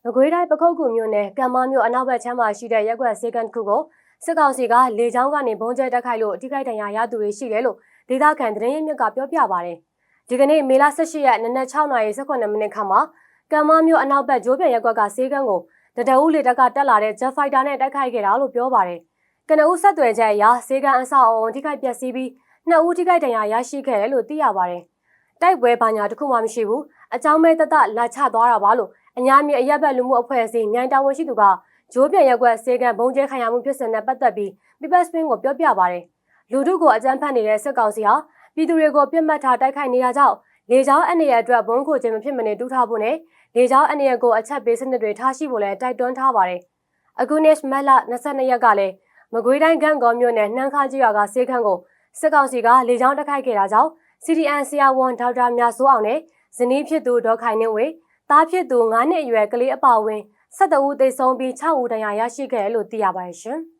။ငကွေးတိုင်းပခုတ်ကူမြို့နယ်ကံမမြို့အနောက်ဘက်ချမ်းမှာရှိတဲ့ရက်ကွက်စေကန်တစ်ခုကိုစစ်ကောင်စီကလေကြောင်းကနေဘုံကျဲတက်ခိုက်လို့အထိခိုက်ဒဏ်ရာရသူတွေရှိတယ်လို့ဒေသခံသတင်းရင်းမြစ်ကပြောပြပါဗျ။ဒီကနေ့မေလ18ရက်နနက်6:18မိနစ်ခန့်မှာကံမမြို့အနောက်ဘက်ဂျိုးပြန်ရက်ကွက်ကစေကန်ကိုတတအူးလေတက်ကတက်လာတဲ့ Jet Fighter နဲ့တိုက်ခိုက်ခဲ့တာလို့ပြောပါတယ်။ကနအူးဆက်သွယ်ချက်အရစေကန်အဆောက်အုံထိခိုက်ပျက်စီးပြီးနှစ်ဦးထိခိုက်ဒဏ်ရာရရှိခဲ့တယ်လို့သိရပါတယ်။ တိုက်ပွဲဘာညာတစ်ခုမှမရှိဘူး။အကြောင်းမဲတတလာချသွားတာပါလို့အညာမြေအရက်ဘက်လူမှုအဖွဲ့အစည်းမြိုင်တာဝန်ရှိသူကဂျိုးပြန်ရက်ကွက်စေကန်ဘုံကျဲခံရမှုဖြစ်စဉ်နဲ့ပတ်သက်ပြီး People Spin ကိုပြောပြပါတယ်။လူထုကိုအကြမ်းဖက်နေတဲ့စစ်ကောင်စီဟာပြည်သူတွေကိုပြစ်မှတ်ထားတိုက်ခိုက်နေတာကြောင့်လေကြောင်းအနေရအတွက်ဘုံခိုခြင်းမဖြစ်မနေတူးထားဖို့နဲ့လေကြောင်းအနေရကိုအချက်ပေးစနစ်တွေထားရှိဖို့လည်းတိုက်တွန်းထားပါတယ်။အခုနှစ်မက်လ22ရက်ကလည်းမကွေးတိုင်းကန့်ကောမြို့နယ်နှမ်းခါကြီးရွာကစေခန်းကိုစစ်ကောင်စီကလေကြောင်းတိုက်ခိုက်ခဲ့တာကြောင့် CDN ဆရာဝန်ဒေါက်တာမြတ်စိုးအောင်နဲ့ဇနီးဖြစ်သူဒေါ်ခိုင်နှင်းဝေသားဖြစ်သူ9နှစ်အရွယ်ကလေးအပါအဝင်12ဦးသေဆုံးပြီး6ဦးဒဏ်ရာရရှိခဲ့တယ်လို့သိရပါတယ်ရှင်။